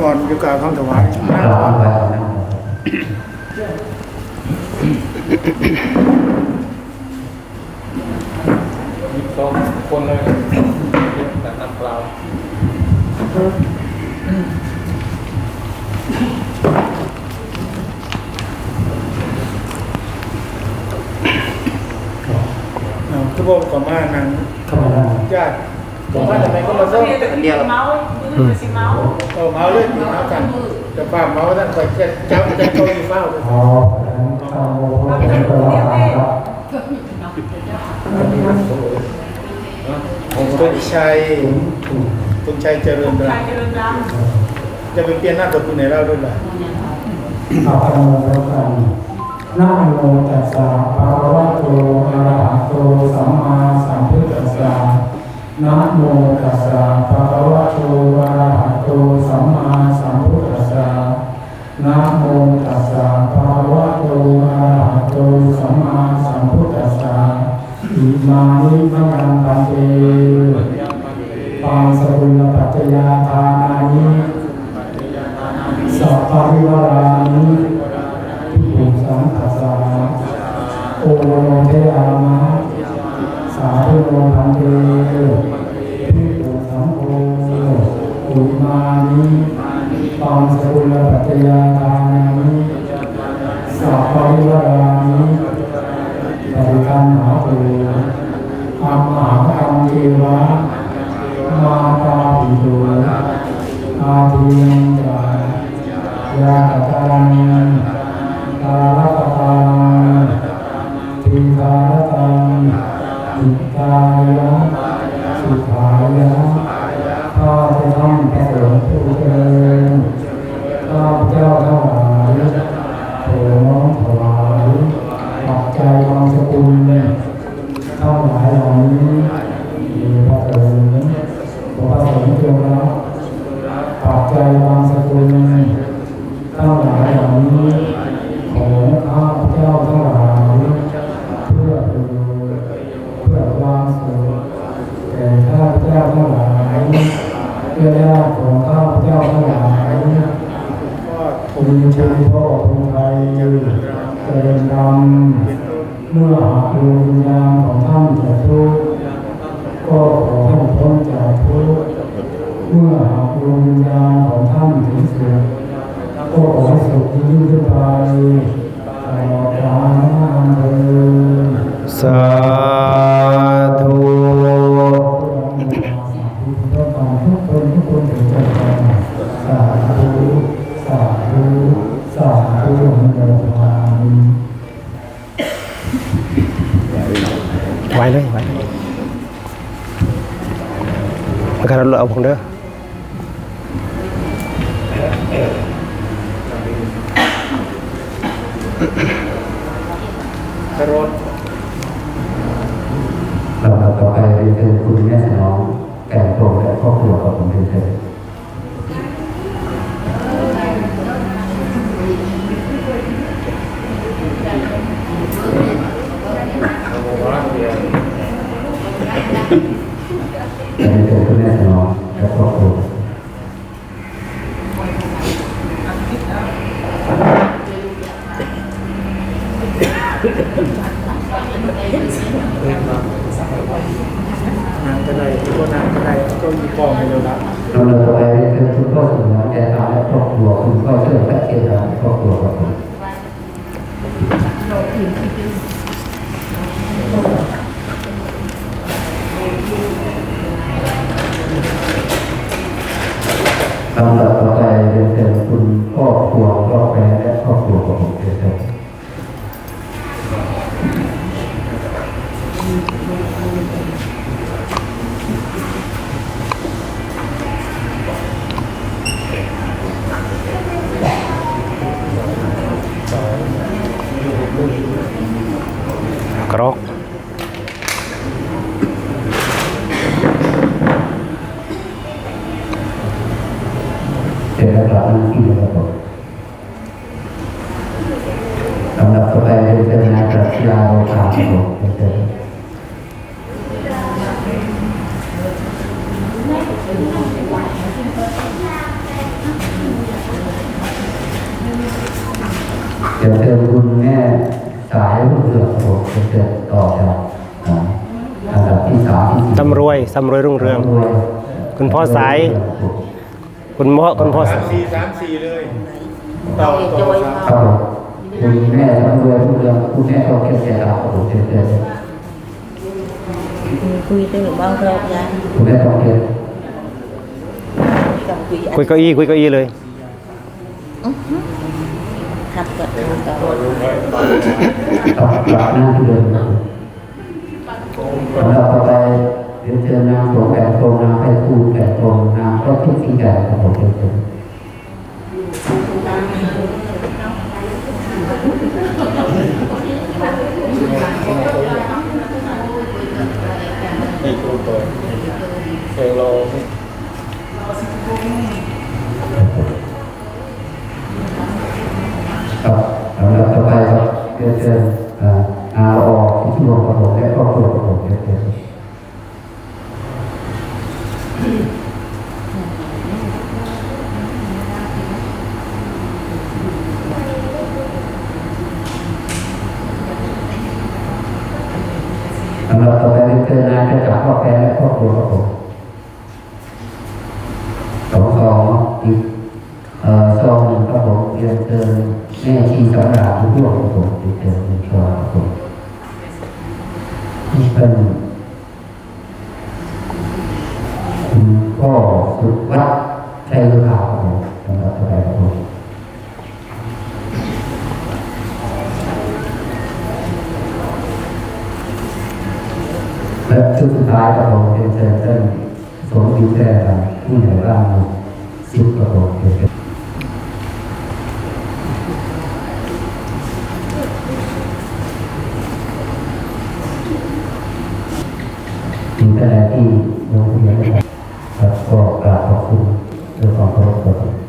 ก่อนอยู่กล่าวคำถวายคนั่งรับก่อนไปนะสองคนเลยแต่น้ำเปล่าเอาทุกคนก็มานั่งเข้ามาแล้วญาติ ผมว่าทำไมก็มาเริ่มเดียวเมาส์มือสิเมาส์เอาเมาส์เล่นอยู่เมาส์กันจะป้าเมาส์ท่านคอยจะจับจะโตอยู่เฝ้าเลยอ๋อข้าวโพดเป็นตัวครับตุนชัยตุนชัยเจริญรรัตน์จะเริ่มรจะไปเปลี่ยนหน้าตัวคุณไหนเล่าด้วยล่ะข้าวโพดแล้วกันนะโมตัสสะภะคะวะโตอะระหะโตสัมมาสัมพุทธัสสะ นะโมตัสสะภะคะวะโตอะระหะโตสัมมาสัมพุทธัสสะนะโมตัสสะภะคะวะโตอะระหะโตสัมมาสัมพุทธัสสะอิมานิมะยังปันเตปังสกุลปัจจยาทานานิสัพพะริวารานิภิกขุสังฆสาโอโนเทอามะสา ธุโนพันเตภิกสังโฆอุมานิปังสกุลปัจจยาทานานิสัพพะริวารานิปริคันหาตุอัมหาคัมเทวะมาตาปิโดอาทิยังจายาต ริญธรรมเมื่อหากดวงวิญญาณของท่านจะทุกข์ก็ขอให้พ้นจากทุกข์เมื่อหากดวงวิญญาณ เราเอาผมเด้อกรถลำดับต่อไปเรียนคุณแม่สนองแก่โปรดและครอบครัวของผมเรียนเชิญ เรียนเชิญคุณแม่สนองและครอบครัว นางก็ได้ก็นางก็ได้ก็มีก องให้เราละลำดับต่อไปเรียนเชิญคุณพ่อสนองแก่ตาและครอบครัวคุณพ่อเชิดและเกศาและครอบครัวครับผมลำดับต่อไปเรียนเชิญคุณพ่อครัวพ่อแม่แล สอนที่ระบบสำหรับตัวแปรเป็นงานจัดยาวผ่านระบบเป็นเดี๋ยวเจอคุณแม่สายรุ่กเรืองมเกิดต่อจากนดับที่สาตำรวจตำรวจรุ่งเรือง คุณพ่อสาย คุณพ่อคุณพ่อสามสี่สามสี่เลยต่อต่อสามครับผมคุณแม่ทำเรือทุกเรื่องคุณแม่ก็เข้มแข็งครับผมเชิญเชิญคุย tới được bao lâu ra คุณแม่ต้องเข้ม cầm quỷ คุยเก้าอี้คุยเก้าอี้เลย thật thật thật ครับกลับหน้าที่เดิมครับผมเราต่อไปเรียนเชิญนางสงแปดตรงนางไพฑูรย์แปดตรงนาง ก็ทุกสิ่งอย่างครับผมเชิญเชิญนี่ครูเปิดเพลงำหรับต่อไปเป็นเชิญนายจะจากพ่อแพรและครอบครัวครับผมสองสองอีกซองหนึ่งครับผมเรียนเชิญแม่ชีสำราญทุกพวกครับผมเรียนเชิญหนึ่งซอครับผมนี่เป็นคุณพ่อสุดวัดชัยขาวครับผมสำหรับต่อไปครับผม และชุดสุดท้ายครับผมเป็นเชิญท่านสมดีแท้ครับผู้ใหญ่บ้านสิบครับผมเป็นถึงขณะที่โรงเรียนนะครับก็กราบขอบคุณด้วยความเคารพครับ